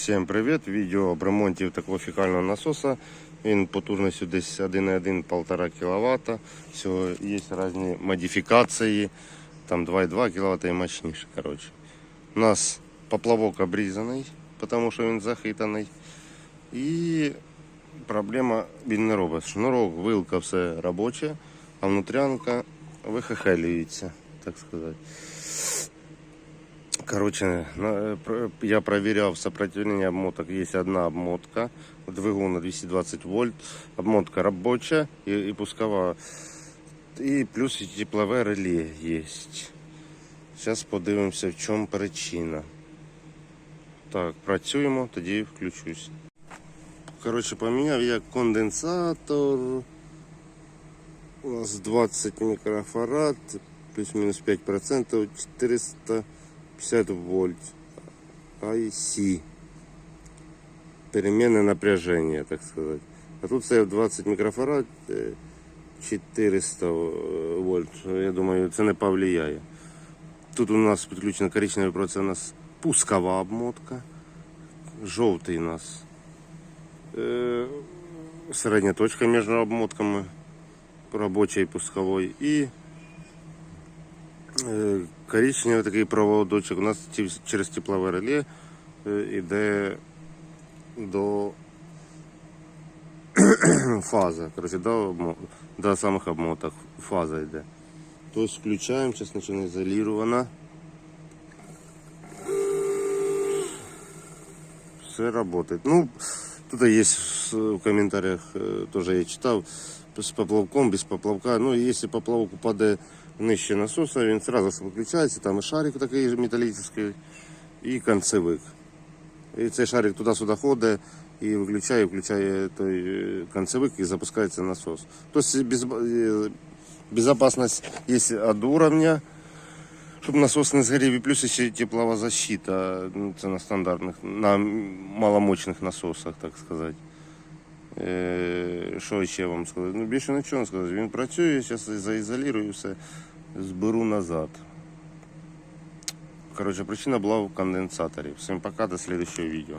Всім привіт! Відео об ремонті такого фекального насоса. Він потужністю десь 1,1-1,5 кВт. Всього є різні модифікації. Там 2,2 кВт і мощніше. Коротше. У нас поплавок обрізаний, тому що він захитаний. І проблема він не робить. Шнурок, вилка, все робоче, а внутрянка вихахелюється, так сказати. Короче, на- про- я проверял сопротивление обмоток. Есть одна обмотка, двигун на 220 вольт, обмотка рабочая и, и пусковая. И плюс і теплове реле есть. Зараз подивимося, в чому причина. Так, працюємо, тоді включусь. Коротше, поміняв я конденсатор. У нас 20 мікрофарад, плюс-мінус 5%, 450 вольт. IC. Переменное напряжение, так сказать. А тут стояв 20 мікрофарад, е, 400 вольт. Я думаю, це не повлияє. Тут у нас підключено коричневий провод, це у нас пускова обмотка. Жовтий у нас е, середня точка між обмотками робочої і пускової. І е, коричневий такий проводочок у нас через теплове реле е, іде до фаза. Короче, до, до самих обмоток фаза йде. Тобто включаємо, зараз почне ізолірована. Все работает. Ну, тут есть в комментариях, э, тоже я читал, с поплавком, без поплавка. Ну, если поплавок упадет нижче насоса, він сразу виключається, там і шарик такий же металічний, і концевик. І цей шарик туди-сюди ходить і виключає, включає той е, концевик і запускається насос. Тобто без, е, безопасность есть от уровня, щоб насос не згорів, і плюс ще теплова защита. Ну, це на стандартних, на маломощних насосах, так сказати. Е, що ще вам сказати? Ну, більше нічого не сказати. Він працює, зараз заізолірую все, зберу назад. Коротше, причина була в конденсаторі. Всім пока, до следующего відео.